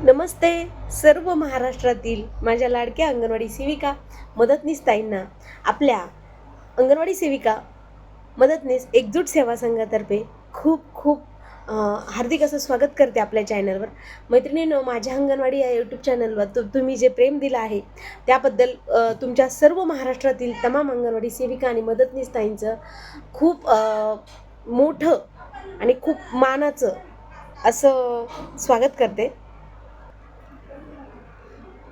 नमस्ते. सर्व महाराष्ट्रातील माझ्या लाडक्या अंगणवाडी सेविका मदतनीस ताईंना. आपल्या अंगणवाडी सेविका मदतनीस एकजूट सेवा संघातर्फे खूप खूप हार्दिक असं स्वागत करते आपल्या चॅनलवर. मैत्रिणीनं माझ्या अंगणवाडी या यूट्यूब चॅनलवर तु तुम्ही जे प्रेम दिलं आहे त्याबद्दल तुमच्या सर्व महाराष्ट्रातील तमाम अंगणवाडी सेविका आणि मदतनीस ताईंचं खूप मोठं आणि खूप मानाचं असं स्वागत करते.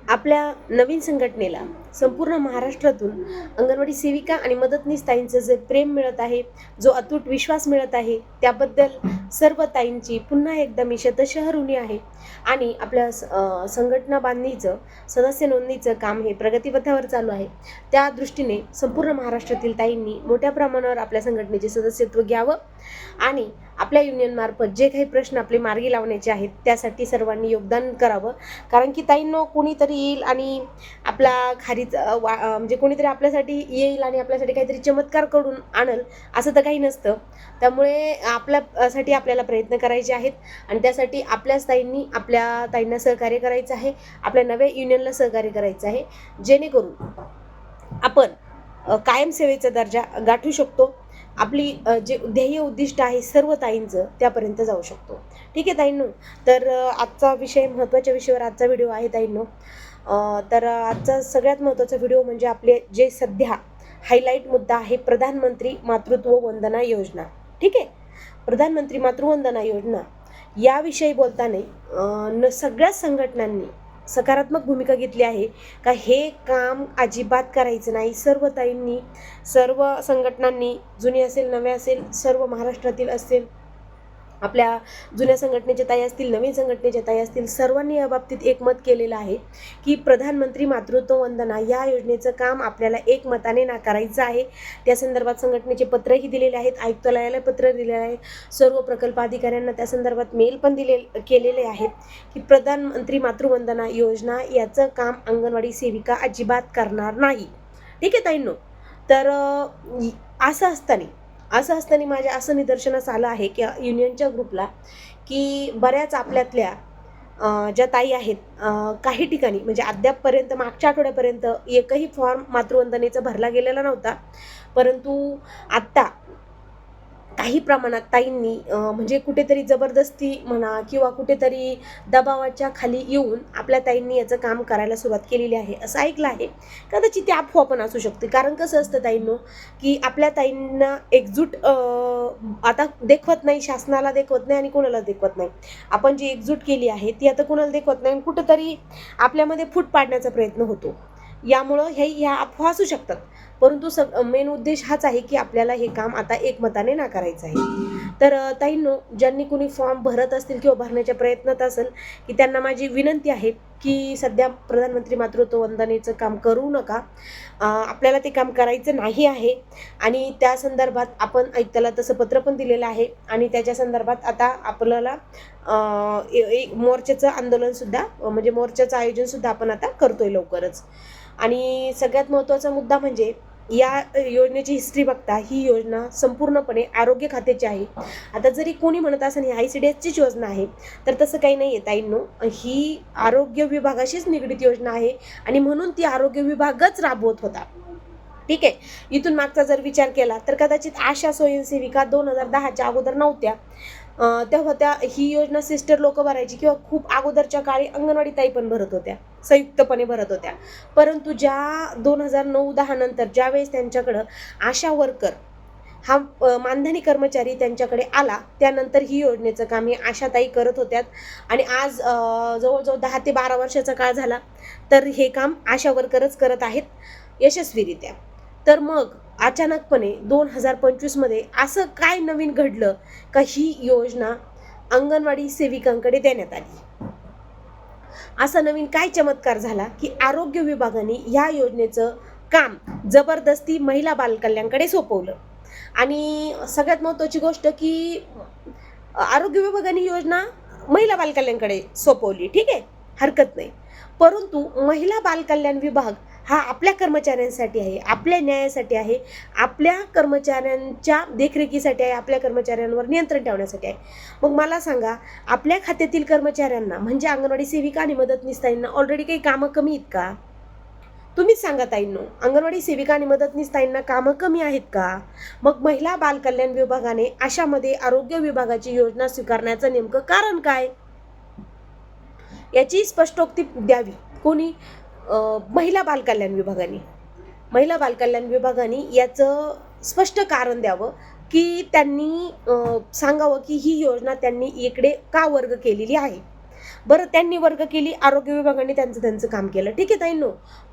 आपल्या नवीन संघटनेला संपूर्ण महाराष्ट्रातून अंगणवाडी सेविका आणि मदतनीस ताईंचं जे प्रेम मिळत आहे जो अतूट विश्वास मिळत आहे त्याबद्दल सर्व ताईंची पुन्हा एकदा मी शतशः ऋणी आहे. आणि आपल्या स- संघटना बांधणीचं सदस्य नोंदणीचं काम हे प्रगतीपथावर चालू आहे. त्या दृष्टीने संपूर्ण महाराष्ट्रातील ताईंनी मोठ्या प्रमाणावर आपल्या संघटनेचे सदस्यत्व घ्यावं. आणि आपल्या युनियनमार्फत जे काही प्रश्न आपले मार्गी लावण्याचे आहेत त्यासाठी सर्वांनी योगदान करावं. कारण की ताईंनो कोणीतरी येईल आणि आपला खारीच वा म्हणजे कोणीतरी आपल्यासाठी येईल आणि आपल्यासाठी काहीतरी चमत्कार करून आणल असं तर काही नसतं. त्यामुळे आपल्यासाठी आपल्याला प्रयत्न करायचे आहेत आणि त्यासाठी आपल्याच ताईंनी आपल्या ताईंना सहकार्य करायचं आहे आपल्या नव्या युनियनला सहकार्य करायचं आहे. जेणेकरून आपण कायमसेवेचा दर्जा गाठू शकतो. आपली जे ध्येय उद्दिष्ट आहे सर्व ताईंचं त्यापर्यंत जाऊ शकतो. ठीक आहे ताईंनो? तर आजचा विषय महत्त्वाच्या विषयावर आजचा व्हिडिओ आहे ताईंनो. तर आजचा सगळ्यात महत्त्वाचा व्हिडिओ म्हणजे आपले जे सध्या हायलाईट मुद्दा आहे प्रधानमंत्री मातृत्व वंदना योजना. ठीक आहे? प्रधानमंत्री मातृवंदना योजना. याविषयी बोलताना न सगळ्याच संघटनांनी सकारात्मक भूमिका घेतली आहे का हे काम अजिबात करायचं नाही. सर्व ताईंनी सर्व संघटनांनी जुनी असेल नव्या असेल सर्व महाराष्ट्रातील असेल आपल्या जुन्या संघटनेच्या ताई असतील नवीन संघटनेच्या ताई असतील सर्वांनी या बाबतीत एकमत केलेलं आहे की प्रधानमंत्री मातृत्व वंदना या योजनेचं काम आपल्याला एकमताने नाकारायचं आहे. त्या संदर्भात संघटनेचे पत्रही दिलेले आहेत आयुक्तालयाला पत्र दिलेलं आहे. सर्व प्रकल्प अधिकाऱ्यांना त्या संदर्भात मेल पण दिले केलेले आहेत की प्रधानमंत्री मातृवंदना योजना याचं काम अंगणवाडी सेविका अजिबात करणार नाही. ठीक आहे ताईंनो? तर असं असताना असं असताना माझ्या असं निदर्शनास आलं आहे की युनियनच्या ग्रुपला की बऱ्याच आपल्यातल्या ज्या ताई आहेत काही ठिकाणी म्हणजे अद्यापपर्यंत मागच्या आठवड्यापर्यंत एकही फॉर्म मातृवंदनेचा भरला गेलेला नव्हता. परंतु आत्ता काही प्रमाणात ताईंनी म्हणजे कुठेतरी जबरदस्ती म्हणा किंवा कुठेतरी दबावाच्या खाली येऊन आपल्या ताईंनी याचं काम करायला सुरुवात केलेली आहे असं ऐकलं आहे. कदाचित ते अफवा पण असू शकते. कारण कसं असतं ताईंनो की आपल्या ताईंना एकजूट आता देखवत नाही शासनाला देखवत नाही आणि कोणाला देखवत नाही. आपण जी एकजूट केली आहे ती आता कोणाला देखवत नाही आणि कुठंतरी आपल्यामध्ये फूट पाडण्याचा प्रयत्न होतो. यामुळं हे ह्या अफवा असू शकतात. परंतु सग मेन उद्देश हाच आहे की आपल्याला हे काम आता एकमताने नाकारायचं आहे. तर ताईंनो ज्यांनी कुणी फॉर्म भरत असतील किंवा भरण्याच्या प्रयत्नात असेल की त्यांना माझी विनंती आहे की सध्या प्रधानमंत्री मातृत्व वंदनेचं काम करू नका. आपल्याला ते काम करायचं नाही आहे. आणि त्या संदर्भात आपण आयुक्ताला तसं पत्र पण दिलेलं आहे. आणि त्याच्या संदर्भात आता आपल्याला ए- एक मोर्चाचं आंदोलनसुद्धा म्हणजे मोर्चाचं आयोजनसुद्धा आपण आता करतोय लवकरच. आणि सगळ्यात महत्त्वाचा मुद्दा म्हणजे या योजनेची हिस्ट्री बघता ही योजना संपूर्णपणे आरोग्य खात्याची आहे. आता जरी कोणी म्हणत असं ही आय सी डी एसचीच योजना आहे तर तसं काही नाही आहे ताईंनो. ही आरोग्य विभागाशीच निगडीत योजना आहे आणि म्हणून ती आरोग्य विभागच राबवत होता. ठीक आहे? इथून मागचा जर विचार केला तर कदाचित आशा स्वयंसेविका दोन हजार दहाच्या अगोदर नव्हत्या. तेव्हा त्या ही योजना सिस्टर लोक भरायची किंवा खूप अगोदरच्या काळी अंगणवाडी ताई पण भरत होत्या. संयुक्तपणे भरत होत्या. परंतु ज्या दोन हजार नऊ दहा नंतर ज्यावेळेस त्यांच्याकडं आशा वर्कर हा मानधनी कर्मचारी त्यांच्याकडे आला त्यानंतर ही योजनेचं काम हे आशाताई करत होत्यात. आणि आज जवळजवळ दहा ते बारा वर्षाचा काळ झाला तर हे काम आशा वर्करच करत आहेत यशस्वीरित्या. तर मग अचानकपणे दोन हजार पंचवीसमध्ये असं काय नवीन घडलं का ही योजना अंगणवाडी सेविकांकडे देण्यात आली? असा नवीन काय चमत्कार झाला की आरोग्य विभागाने या योजनेचं काम जबरदस्ती महिला बालकल्याणकडे सोपवलं? आणि सगळ्यात महत्त्वाची गोष्ट की आरोग्य विभागाने योजना महिला बालकल्याणकडे सोपवली. ठीक आहे? हरकत नाही. परंतु महिला बालकल्याण विभाग हा आपल्या कर्मचाऱ्यांसाठी आहे आपल्या न्यायासाठी आहे आपल्या कर्मचाऱ्यांच्या देखरेखीसाठी आहे आपल्या कर्मचाऱ्यांवर नियंत्रण ठेवण्यासाठी आहे. मग मला सांगा आपल्या खात्यातील कर्मचाऱ्यांना म्हणजे अंगणवाडी सेविका आणि मदतनीस ऑलरेडी काही कामं कमी आहेत का? तुम्हीच सांगा ताईंनो अंगणवाडी सेविका आणि मदतनीस ताईंना कामं कमी आहेत का? मग महिला बालकल्याण विभागाने अशामध्ये आरोग्य विभागाची योजना स्वीकारण्याचं नेमकं कारण काय? याची स्पष्टोक्ती द्यावी. कोणी? महिला बालकल्याण विभागाने. महिला बालकल्याण विभागाने याचं स्पष्ट कारण द्यावं की त्यांनी सांगावं की ही योजना त्यांनी इकडे का वर्ग केलेली आहे? बरं त्यांनी वर्ग केली आरोग्य विभागाने त्यांचं त्यांचं काम केलं. ठीक आहे ताईंनो.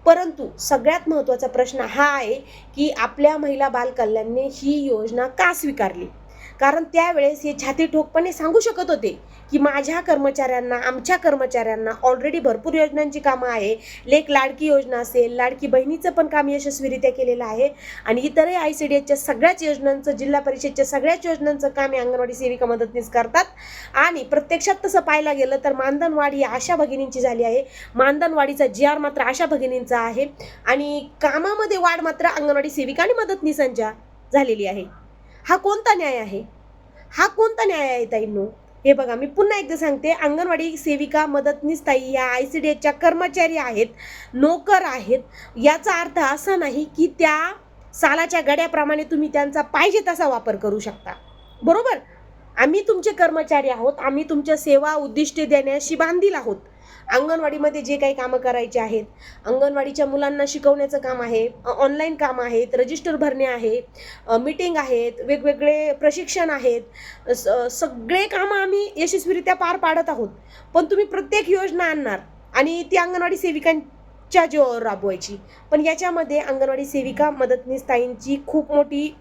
परंतु सगळ्यात महत्त्वाचा प्रश्न हा आहे की आपल्या महिला बालकल्याणने ही योजना का स्वीकारली? कारण त्यावेळेस हे छाती ठोकपणे सांगू शकत होते की माझ्या कर्मचाऱ्यांना आमच्या कर्मचाऱ्यांना ऑलरेडी भरपूर योजनांची कामं आहे. लेख लाडकी योजना असेल लाडकी बहिणीचं पण काम यशस्वीरित्या केलेलं आहे. आणि इतरही आय सी डी एसच्या सगळ्याच योजनांचं जिल्हा परिषदच्या सगळ्याच योजनांचं काम हे अंगणवाडी सेविका मदतनीस करतात. आणि प्रत्यक्षात तसं पाहायला गेलं तर मानधनवाढ ही आशा भगिनींची झाली आहे. मानधनवाढीचा जी आर मात्र आशा भगिनींचा आहे. आणि कामामध्ये वाढ मात्र अंगणवाडी सेविका आणि मदतनीसांच्या झालेली आहे. हा कोणता न्याय आहे? हा कोणता न्याय आहे ताईंनो? हे बघा मी पुन्हा एकदा सांगते अंगणवाडी सेविका मदतनीस ताई या आय सी डी एसच्या कर्मचारी आहेत नोकर आहेत. याचा अर्थ असा नाही की त्या सालाच्या गड्याप्रमाणे तुम्ही त्यांचा पाहिजे तसा वापर करू शकता. बरोबर? आम्ही तुमचे कर्मचारी आहोत आम्ही तुमच्या सेवा उद्दिष्टे देण्याशी बांधील आहोत. अंगणवाडीमध्ये जे काही कामं करायचे आहेत अंगणवाडीच्या मुलांना शिकवण्याचं काम आहे ऑनलाईन काम आहेत रजिस्टर भरणे आहे मीटिंग आहेत वेगवेगळे प्रशिक्षण आहेत स- सगळे कामं आम्ही यशस्वीरित्या पार पाडत आहोत. पण तुम्ही प्रत्येक योजना आणणार आणि ती अंगणवाडी सेविकांच्या जीवावर राबवायची. पण याच्यामध्ये अंगणवाडी सेविका मदतनीस ताईंची खूप मोठी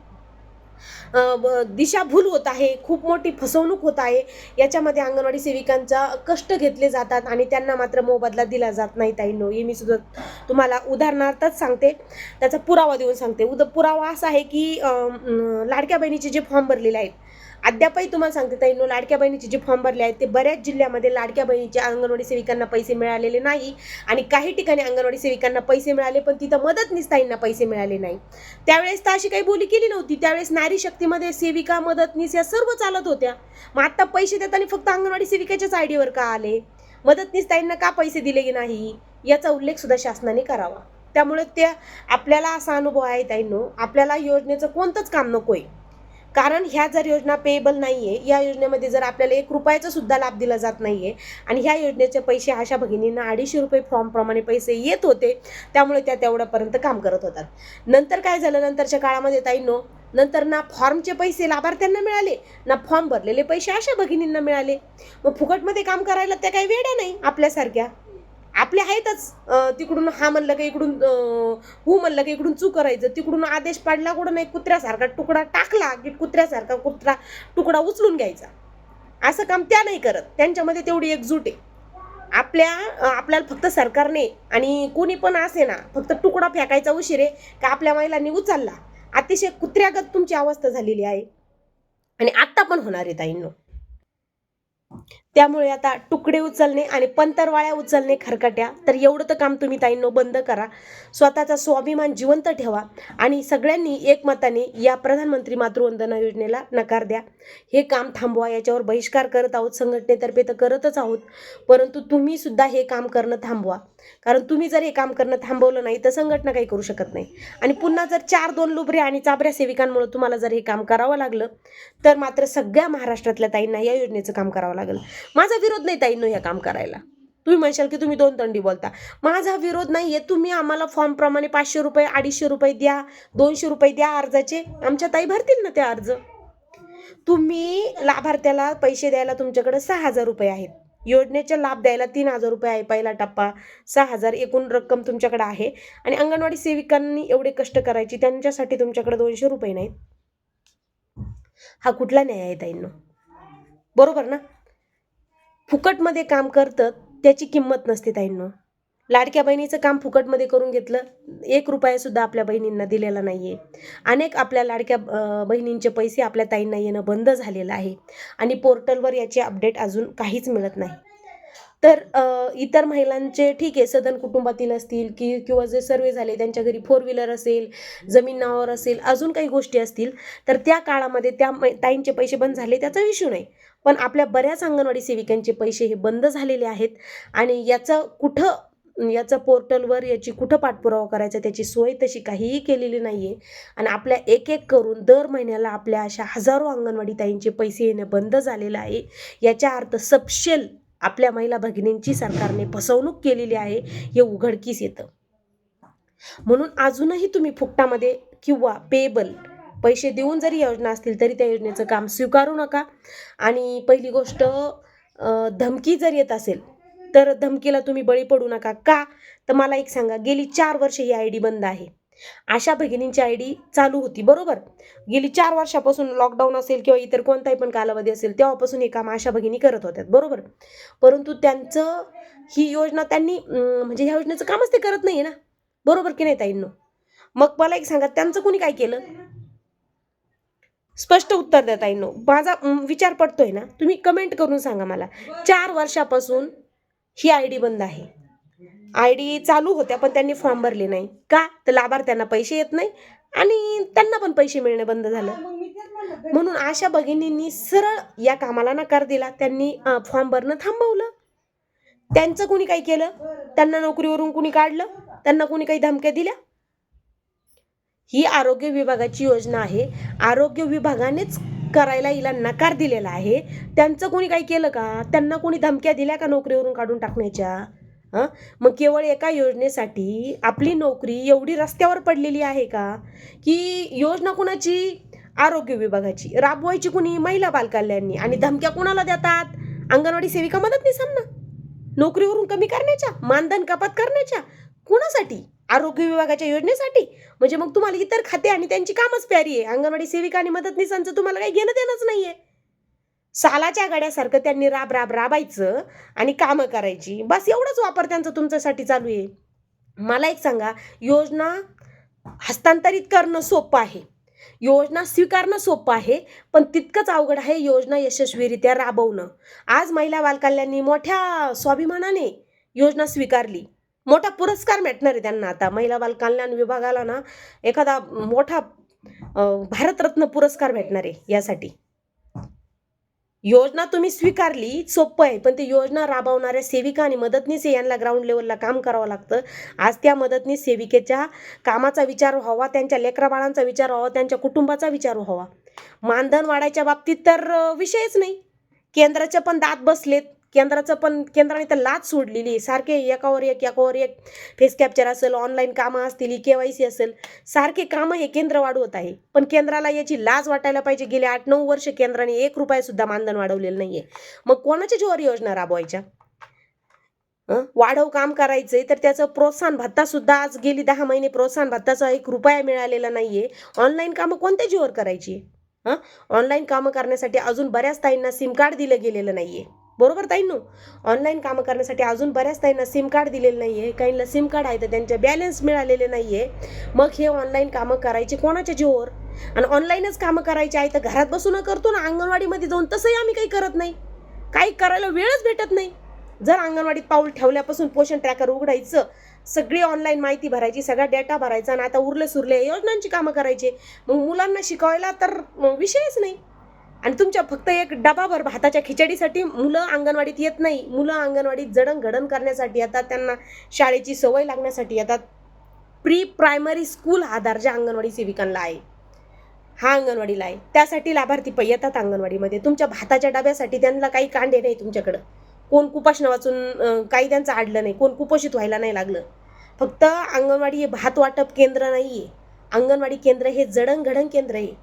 दिशाभूल होत आहे खूप मोठी फसवणूक होत आहे. याच्यामध्ये अंगणवाडी सेविकांचा कष्ट घेतले जातात आणि त्यांना मात्र मोबदला दिला जात नाही ताईंनो. हे मी सुद्धा तुम्हाला उदाहरणार्थच सांगते. त्याचा पुरावा देऊन सांगते. उद पुरावा असा आहे की लाडक्या बहिणीचे जे फॉर्म भरलेले आहेत अद्यापही तुम्हाला सांगते ताईंनो लाडक्या बहिणीचे जे फॉर्म भरले आहेत ते बऱ्याच जिल्ह्यामध्ये लाडक्या बहिणीच्या अंगणवाडी सेविकांना पैसे मिळालेले नाही आणि काही ठिकाणी अंगणवाडी सेविकांना पैसे मिळाले पण तिथं मदतनीस ताईंना पैसे मिळाले नाही. त्यावेळेस तर अशी काही बोली केली नव्हती. त्यावेळेस नारी शक्तीमध्ये सेविका मदतनीस या सर्व चालत होत्या. मग आत्ता पैसे देताना फक्त अंगणवाडी सेविकेच्याच आयडीवर का आले? मदतनीस ताईंना का पैसे दिले नाही? याचा उल्लेख सुद्धा शासनाने करावा. त्यामुळे त्या आपल्याला असा अनुभव आहे ताईंनो आपल्याला योजनेचं कोणतंच काम नको आहे कारण ह्या जर योजना पेएबल नाहीये या योजनेमध्ये जर आपल्याला एक रुपयाचा सुद्धा लाभ दिला जात नाहीये आणि ह्या योजनेचे पैसे अशा भगिनींना अडीचशे रुपये फॉर्म प्रमाणे पैसे येत होते त्यामुळे त्या तेवढ्यापर्यंत काम करत होतात. नंतर काय झालं? नंतरच्या काळामध्ये ताईंनो नंतर ना फॉर्मचे पैसे लाभार्थ्यांना मिळाले ना फॉर्म भरलेले पैसे अशा भगिनींना मिळाले. मग फुकटमध्ये काम करायला त्या काही वेड्या नाही आपल्यासारख्या. आपले आहेतच. तिकडून हा म्हणलं का इकडून हू म्हणलं की इकडून चूक करायचं. तिकडून आदेश पाडला कुठं नाही कुत्र्यासारखा तुकडा टाकला की कुत्र्यासारखा कुत्रा तुकडा उचलून घ्यायचा. असं काम त्या नाही करत. त्यांच्यामध्ये तेवढी एकजूट आहे. आपल्या आपल्याला फक्त सरकारने आणि कोणी पण असे ना फक्त तुकडा फेकायचा उशीर आहे का आपल्या महिलांनी उचलला. अतिशय कुत्र्यागत तुमची अवस्था झालेली आहे. आणि आत्ता पण होणार आहे ताईंनो. त्यामुळे आता तुकडे उचलणे आणि पंतरवाळ्या उचलणे खरकट्या. तर एवढं तर काम तुम्ही ताईंनो बंद करा. स्वतःचा स्वाभिमान जिवंत ठेवा आणि सगळ्यांनी एकमताने या प्रधानमंत्री मातृवंदना योजनेला नकार द्या. हे काम थांबवा याच्यावर बहिष्कार करत आहोत संघटनेतर्फे तर करतच आहोत. परंतु तुम्ही सुद्धा हे काम करणं थांबवा. कारण तुम्ही जर हे काम करणं थांबवलं नाही तर संघटना काही करू शकत नाही. आणि पुन्हा जर चार दोन लुबऱ्या आणि चाबऱ्या सेविकांमुळे तुम्हाला जर हे काम करावं लागलं तर मात्र सगळ्या महाराष्ट्रातल्या ताईंना या योजनेचं काम करावं लागलं. माझा विरोध नाही ताईंनो हे काम करायला. तुम्ही म्हणशाल की तुम्ही दोन तंडी बोलता. माझा विरोध नाही आहे तुम्ही आम्हाला फॉर्म प्रमाणे पाचशे रुपये अडीचशे रुपये द्या दोनशे रुपये द्या अर्जाचे. आमच्या ताई भरतील ना ते अर्ज? तुम्ही लाभार्थ्याला पैसे द्यायला तुमच्याकडे सहा हजार रुपये आहेत. योजनेचा लाभ द्यायला तीन हजार रुपये आहे पहिला टप्पा. सहा हजार एकूण रक्कम तुमच्याकडे आहे. आणि अंगणवाडी सेविकांनी एवढे कष्ट करायची त्यांच्यासाठी तुमच्याकडे दोनशे रुपये नाहीत. हा कुठला न्याय आहे ताईंनो? बरोबर ना? फुकटमध्ये काम करतं त्याची किंमत नसते ताईंनो. लाडक्या बहिणीचं काम फुकटमध्ये करून घेतलं एक रुपयासुद्धा आपल्या बहिणींना दिलेला नाही आहे अनेक आपल्या लाडक्या बहिणींचे पैसे आपल्या ताईंना येणं बंद झालेलं आहे आणि पोर्टलवर याची अपडेट अजून काहीच मिळत नाही. तर इतर महिलांचे ठीक आहे सदन कुटुंबातील असतील की किंवा जे सर्वे झाले त्यांच्या घरी फोर व्हीलर असेल जमीन नावावर असेल अजून काही गोष्टी असतील तर त्या काळामध्ये त्या ताईंचे पैसे बंद झाले त्याचा इश्यू नाही. पण आपल्या बऱ्याच अंगणवाडी सेविकांचे पैसे हे बंद झालेले आहेत आणि याचं कुठं याचं पोर्टलवर याची कुठं पाठपुरावा करायचा त्याची सोय तशी काहीही केलेली नाही आहे आणि आपल्या एक एक करून दर महिन्याला आपल्या अशा हजारो अंगणवाडी ताईंचे पैसे येणं बंद झालेलं आहे. याच्या अर्थ सपशेल आपल्या महिला भगिनींची सरकारने फसवणूक केलेली आहे हे उघडकीस येतं. म्हणून अजूनही तुम्ही फुकटामध्ये किंवा पेबल पैसे देऊन जरी योजना असतील तरी त्या योजनेचं काम स्वीकारू नका. आणि पहिली गोष्ट धमकी जर येत असेल तर धमकीला तुम्ही बळी पडू नका. का? तर मला एक सांगा गेली चार वर्ष ही आय डी बंद आहे. आशा भगिनींची आय डी चालू होती बरोबर? गेली चार वर्षापासून लॉकडाऊन असेल किंवा इतर कोणताही पण कालावधी असेल तेव्हापासून हे काम आशा भगिनी करत होत्या बरोबर? परंतु त्यांचं ही योजना त्यांनी म्हणजे ह्या योजनेचं कामच ते करत नाही ना? बरोबर की नाही ताईंनो? मग मला एक सांगा त्यांचं कुणी काय केलं? स्पष्ट उत्तर देता ताईंनो. माझा विचार पडतोय ना? तुम्ही कमेंट करून सांगा मला. चार वर्षापासून ही आय डी बंद आहे. आय डी चालू होत्या पण त्यांनी फॉर्म भरले नाही. का? तर लाभार्थ्यांना पैसे येत नाही आणि त्यांना पण पैसे मिळणे बंद झालं. म्हणून आशा भगिनींनी सरळ या कामाला नकार दिला. त्यांनी फॉर्म भरणं थांबवलं. त्यांचं कुणी काही केलं? त्यांना नोकरीवरून कुणी काढलं? त्यांना कुणी काही धमक्या दिल्या? ही आरोग्य विभागाची योजना आहे. आरोग्य विभागानेच करायला हिला नकार दिलेला आहे. त्यांचं कोणी काही केलं का? त्यांना कोणी धमक्या दिल्या का नोकरीवरून काढून टाकण्याच्या? हं? मग केवळ एका योजनेसाठी आपली नोकरी एवढी रस्त्यावर पडलेली आहे का? की योजना कुणाची? आरोग्य विभागाची. राबवायची कुणी? महिला बालकल्याणनी. आणि धमक्या कुणाला देतात? अंगणवाडी सेविका मदत मदतनीसांना. नोकरीवरून कमी करण्याच्या? मानधन कपात करण्याच्या? कुणासाठी? आरोग्य विभागाच्या योजनेसाठी? म्हणजे मग तुम्हाला इतर खाते आणि त्यांची कामच प्यारी आहे. अंगणवाडी सेविका आणि मदतनीसांचं तुम्हाला काही घेणं देणंच नाहीये. सालाच्या गाड्यासारखं त्यांनी राब राब राबायचं आणि कामं करायची. बस एवढंच वापर त्यांचा तुमच्यासाठी चालू आहे. मला एक सांगा योजना हस्तांतरित करणं सोपं आहे. योजना स्वीकारणं सोपं आहे पण तितकंच अवघड आहे योजना यशस्वीरित्या राबवणं. आज महिला बालकल्याणी मोठ्या स्वाभिमानाने योजना स्वीकारली. मोठा पुरस्कार भेटणार आहे त्यांना. आता महिला बालकल्याण विभागाला ना एखादा मोठा भारतरत्न पुरस्कार भेटणार आहे यासाठी. योजना तुम्ही स्वीकारली सोपं आहे. पण ती योजना राबवणाऱ्या सेविका आणि मदतनीस यांना ग्राउंड लेवलला काम करावं लागतं. आज त्या मदतनीस सेविकेच्या कामाचा विचार व्हावा त्यांच्या लेकराबाळांचा विचार व्हावा त्यांच्या कुटुंबाचा विचार व्हावा. मानधन वाढायच्या बाबतीत तर विषयच नाही. केंद्राचे पण दात बसलेत. केंद्राचं पण केंद्राने तर लाच सोडलेली आहे. सारखे एकावर एक एकावर एक फेस कॅप्चर असेल ऑनलाईन कामं असतील के वाय सी असेल सारखे कामं हे केंद्र वाढवत आहे. पण केंद्राला याची लाज वाटायला पाहिजे. गेले आठ नऊ वर्ष केंद्राने एक रुपयासुद्धा मानधन वाढवलेलं नाही आहे मग कोणाच्या जोवर योजना राबवायच्या? वाढव काम करायचंय तर त्याचं प्रोत्साहन भत्ता सुद्धा आज गेली दहा महिने प्रोत्साहन भत्ताचा एक रुपया मिळालेला नाही आहे ऑनलाईन कामं कोणत्या जीवर करायची? हां ऑनलाईन कामं करण्यासाठी अजून बऱ्याच ताईंना सिम कार्ड दिलं गेलेलं नाही आहे बरोबर ताईंनो? ऑनलाईन कामं करण्यासाठी अजून बऱ्याच ताईंना सिम कार्ड दिलेलं नाही आहे काहींना सिम कार्ड आहे तर त्यांचे बॅलन्स मिळालेले नाही आहे मग हे ऑनलाईन कामं करायचे कोणाच्या जीवावर? आणि ऑनलाईनच कामं करायची आहे तर घरात बसून करतो ना. अंगणवाडीमध्ये जाऊन तसंही आम्ही काही करत नाही. काही करायला वेळच भेटत नाही. जर अंगणवाडीत पाऊल ठेवल्यापासून पोषण ट्रॅकर उघडायचं सगळी ऑनलाईन माहिती भरायची सगळा डेटा भरायचा आणि आता उरले सुरले योजनांची कामं करायची मग मुलांना शिकवायला तर विषयच नाही. आणि तुमच्या फक्त एक डबाभर भाताच्या खिचडीसाठी मुलं अंगणवाडीत येत नाही. मुलं अंगणवाडीत जडणघडण करण्यासाठी येतात त्यांना शाळेची सवय लागण्यासाठी येतात. प्री प्रायमरी स्कूल हा दर्जा अंगणवाडी सेविकांना आहे. हा अंगणवाडीला आहे. त्यासाठी लाभार्थी प येतात अंगणवाडीमध्ये. तुमच्या भाताच्या डब्यासाठी त्यांना काही कांडे नाही तुमच्याकडं. कोण कुपाशनं वाचून काही त्यांचं आडलं नाही. कोण कुपोषित व्हायला नाही लागलं. फक्त अंगणवाडी हे भात वाटप केंद्र नाही आहे अंगणवाडी केंद्र हे जडणघडण केंद्र आहे.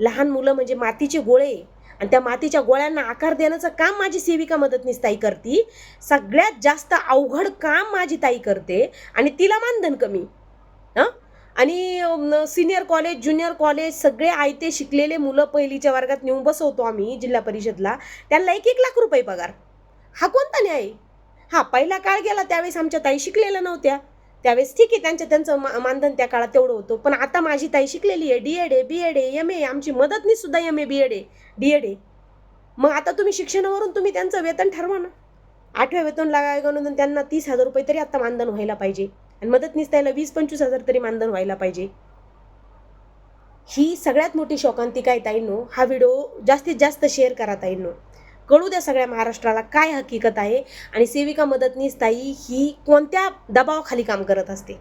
लहान मुलं म्हणजे मातीचे गोळे. आणि त्या मातीच्या गोळ्यांना आकार देण्याचं काम माझी सेविका मदतनीस ताई करते. सगळ्यात जास्त अवघड काम माझी ताई करते आणि तिला मानधन कमी. हां? आणि सिनियर कॉलेज ज्युनियर कॉलेज सगळे आयते शिकलेले मुलं पहिलीच्या वर्गात नेऊन बसवतो आम्ही जिल्हा परिषदला. त्यांना एक एक लाख रुपये पगार. हा कोणता न्याय? हा पहिला काळ गेला त्यावेळेस आमच्या ताई शिकलेल्या नव्हत्या. त्यावेळेस ठीक आहे त्यांचं त्यांचं मा- मानधन त्या काळात तेवढं होतं. पण आता माझी ताई शिकलेली आहे डी एड आहे बी एड आहे एम ए आमची मदतनीस सुद्धा एम ए बी एड आहे डी एड आहे मग आता तुम्ही शिक्षणावरून तुम्ही त्यांचं वेतन ठरवा ना. आठव्या वेतन आयोगामधून त्यांना तीस हजार रुपये तरी आता मानधन व्हायला पाहिजे. आणि मदतनीस त्याला वीस पंचवीस हजार तरी मानधन व्हायला पाहिजे. ही सगळ्यात मोठी शोकांतिका आहे ताईंनो. हा व्हिडिओ जास्तीत जास्त शेअर करा ताईंनो. कळू द्या सगळ्या महाराष्ट्राला काय हकीकत आहे आणि सेविका मदतनीस ताई ही कोणत्या दबावाखाली काम करत असते?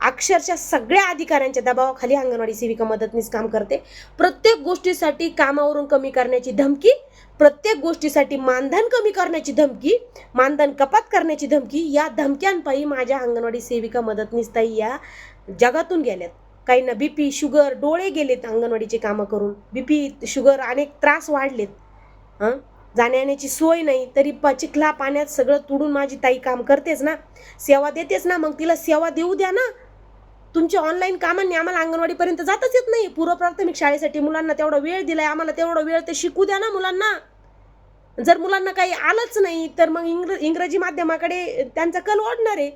अक्षरशः सगळ्या अधिकाऱ्यांच्या दबावाखाली अंगणवाडी सेविका मदतनीस काम करते. प्रत्येक गोष्टीसाठी कामावरून कमी करण्याची धमकी प्रत्येक गोष्टीसाठी मानधन कमी करण्याची धमकी मानधन कपात करण्याची धमकी या धमक्यांपायी माझ्या अंगणवाडी सेविका मदतनीस ताई या जगातून गेल्यात. काहींना बी पी शुगर डोळे गेलेत अंगणवाडीचे कामं करून. बी पी शुगर अनेक त्रास वाढलेत. हां? जाण्याची सोय नाही तरी प चिखला पाण्यात सगळं तुडून माझी ताई काम करतेच ना. सेवा देतेच ना मग तिला सेवा देऊ द्या ना. तुमच्या ऑनलाईन कामांनी आम्हाला अंगणवाडीपर्यंत जातच येत नाही. पूर्व प्राथमिक शाळेसाठी मुलांना तेवढा वेळ दिलाय आम्हाला तेवढा वेळ ते शिकू द्या ना मुलांना. जर मुलांना काही आलंच नाही तर मग इंग्र इंग्रजी माध्यमाकडे त्यांचा कल वाढणार आहे.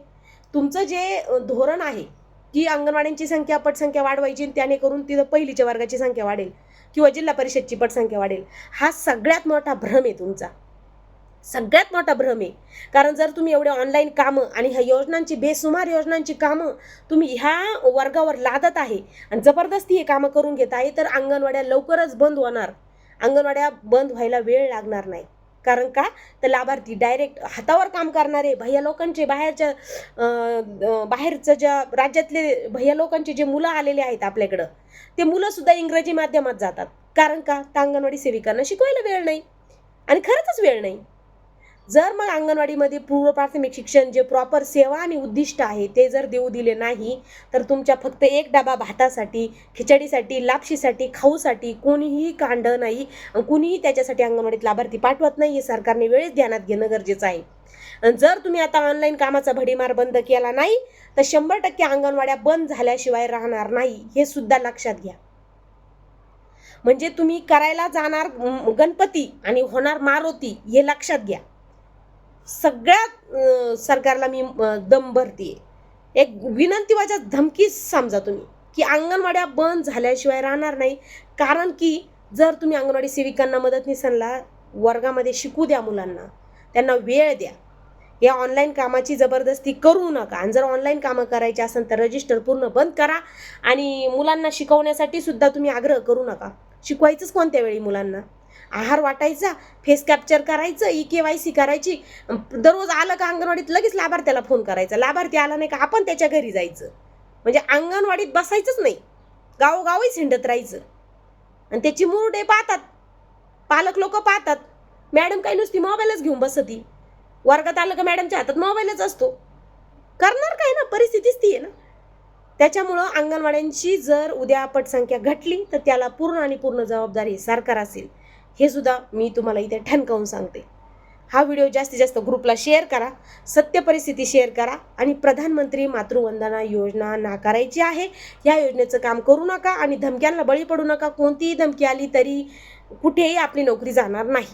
तुमचं जे धोरण आहे की अंगणवाड्यांची संख्या पटसंख्या वाढवायची त्याने करून तिथं पहिलीच्या वर्गाची संख्या वाढेल. किंवा जिल्हा परिषदची पटसंख्या वाढेल. हा सगळ्यात मोठा भ्रम आहे तुमचा. सगळ्यात मोठा भ्रम आहे. कारण जर तुम्ही एवढे ऑनलाईन कामं आणि ह्या योजनांची बेसुमार योजनांची कामं तुम्ही ह्या वर्गावर लादत आहे आणि जबरदस्ती हे कामं करून घेत आहे तर अंगणवाड्या लवकरच बंद होणार. अंगणवाड्या बंद व्हायला वेळ लागणार नाही. कारण का? तर लाभार्थी डायरेक्ट हातावर काम करणारे भैया लोकांचे बाहेरच्या बाहेरचं ज्या राज्यातले भैया लोकांचे जे मुलं आलेले आहेत आपल्याकडं ते मुलंसुद्धा इंग्रजी माध्यमात जातात. कारण का? तर अंगणवाडी सेविकांना शिकवायला वेळ नाही. आणि खरंच वेळ नाही. जर मग अंगणवाडीमध्ये पूर्व प्राथमिक शिक्षण जे प्रॉपर सेवा आणि उद्दिष्ट आहे ते जर देऊ दिले नाही तर तुमच्या फक्त एक डबा भातासाठी खिचडीसाठी लापशीसाठी खाऊसाठी कोणीही कांड नाही कुणीही त्याच्यासाठी अंगणवाडीत लाभार्थी पाठवत नाही हे सरकारने वेळेस ध्यानात घेणं गरजेचं आहे. जर तुम्ही आता ऑनलाईन कामाचा भडीमार बंद केला नाही तर शंभर टक्के अंगणवाड्या बंद झाल्याशिवाय राहणार नाही हे सुद्धा लक्षात घ्या. म्हणजे तुम्ही करायला जाणार गणपती आणि होणार मारुती हे लक्षात घ्या. सगळ्यात सरकारला मी दम भरतीये. एक विनंती माझ्या धमकीच समजा तुम्ही की अंगणवाड्या बंद झाल्याशिवाय राहणार नाही. कारण की जर तुम्ही अंगणवाडी सेविकांना मदत निसनला वर्गामध्ये शिकू द्या मुलांना त्यांना वेळ द्या. या ऑनलाईन कामाची जबरदस्ती करू नका. आणि जर ऑनलाईन कामं करायची असेल तर रजिस्टर पूर्ण बंद करा. आणि मुलांना शिकवण्यासाठी सुद्धा तुम्ही आग्रह करू नका. शिकवायचंच कोणत्या वेळी मुलांना? आहार वाटायचा फेस कॅप्चर करायचं ई के वाय सी करायची. दररोज आलं का अंगणवाडीत लगेच लाभार्थ्याला फोन करायचा. लाभार्थी आला नाही का आपण त्याच्या घरी जायचं. म्हणजे अंगणवाडीत बसायचंच नाही. गावोगावी हिंडत राहायचं. आणि त्याची मुरडे पाहतात. पालक लोक पाहतात. मॅडम काही नुसती मोबाईलच घेऊन बसती. वर्गात आलं का मॅडमच्या हातात मोबाईलच असतो. करणार काय ना? परिस्थितीच ती आहे ना. त्याच्यामुळं अंगणवाड्यांची जर उद्या पटसंख्या घटली तर त्याला पूर्ण आणि पूर्ण जबाबदारी सरकार असेल. हे सुद्धा मी तुम्हाला इथे ठणकावून सांगते. हा व्हिडिओ जास्तीत जास्त ग्रुपला शेअर करा सत्य परिस्थिती शेअर करा आणि प्रधानमंत्री मातृवंदना योजना नाकारायची आहे. या योजनेचं काम करू नका आणि धमक्यांना बळी पडू नका. कोणतीही धमकी आली तरी कुठेही आपली नोकरी जाणार नाही.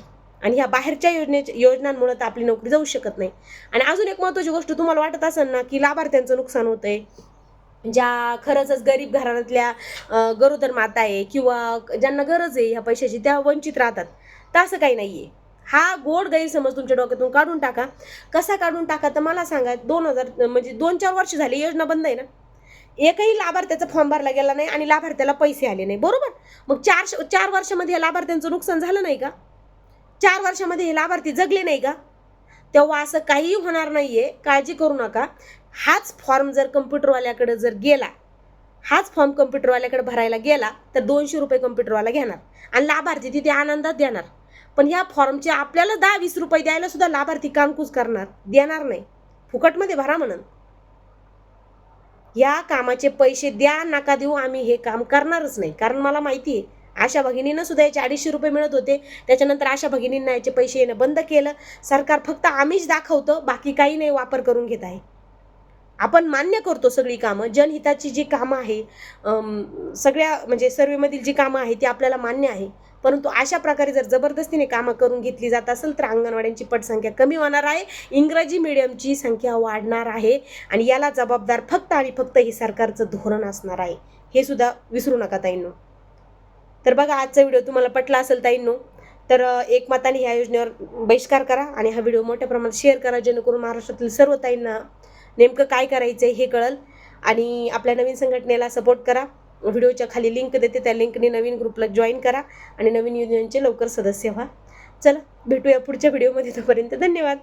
आणि ह्या बाहेरच्या योजने योजनांमुळे तर आपली नोकरी जाऊ शकत नाही. आणि अजून एक महत्त्वाची गोष्ट तुम्हाला वाटत असेल ना की लाभार्थ्यांचं नुकसान होतंय. ज्या खरंच गरीब घराण्यातल्या गरोदर माता आहे किंवा ज्यांना गरज आहे ह्या पैशाची त्या वंचित राहतात. तर असं काही नाही आहे हा गोड गैरसमज तुमच्या डोक्यातून काढून टाका. कसा काढून टाका तर मला सांगा दोन हजार म्हणजे दोन चार वर्ष झाली योजना बंद आहे ना? एकही लाभार्थ्याचा फॉर्म भरला गेला नाही आणि लाभार्थ्याला पैसे आले नाही. बरोबर? मग चार चार वर्षामध्ये या लाभार्थ्यांचं नुकसान झालं नाही का? चार वर्षामध्ये हे लाभार्थी जगले नाही का? तेव्हा असं काहीही होणार नाही आहे काळजी करू नका. हाच फॉर्म जर कम्प्युटरवाल्याकडे जर गेला हाच फॉर्म कम्प्युटरवाल्याकडे भरायला गेला तर दोनशे रुपये कम्प्युटरवाला घेणार आणि लाभार्थी तिथे आनंदात देणार. पण ह्या फॉर्मचे आपल्याला दहा वीस रुपये द्यायला सुद्धा लाभार्थी कामकूज करणार देणार नाही. फुकटमध्ये भरा म्हणून. या कामाचे पैसे द्या नका देऊ आम्ही हे काम करणारच नाही. कारण मला माहिती आहे आशा भगिनींना सुद्धा याचे अडीचशे रुपये मिळत होते. त्याच्यानंतर आशा भगिनींना याचे पैसे येणं बंद केलं. सरकार फक्त आम्हीच दाखवतं बाकी काही नाही वापर करून घेत आहे. आपण मान्य करतो सगळी कामं. जनहिताची जी कामं आहे सगळ्या म्हणजे सर्वेमधील जी कामं आहे ती आपल्याला मान्य आहे. परंतु अशा प्रकारे जर जबरदस्तीने कामं करून घेतली जात असेल तर अंगणवाड्यांची पटसंख्या कमी होणार आहे. इंग्रजी मिडियमची संख्या वाढणार आहे आणि याला जबाबदार फक्त आणि फक्त हे सरकारचं धोरण असणार आहे. हे सुद्धा विसरू नका ताईंनो. तर बघा आजचा व्हिडिओ तुम्हाला पटला असेल ताईंनो तर एकमताने ह्या योजनेवर बहिष्कार करा आणि हा व्हिडिओ मोठ्या प्रमाणात शेअर करा जेणेकरून महाराष्ट्रातील सर्व ताईंना नेमकं काय करायचं आहे हे कळल. आणि आपल्या नवीन संघटनेला सपोर्ट करा. व्हिडिओच्या खाली लिंक देते. त्या लिंकने नवीन ग्रुपला जॉईन करा आणि नवीन युनियनचे लवकर सदस्य व्हा. चला भेटूया पुढच्या व्हिडिओमध्ये तोपर्यंत धन्यवाद.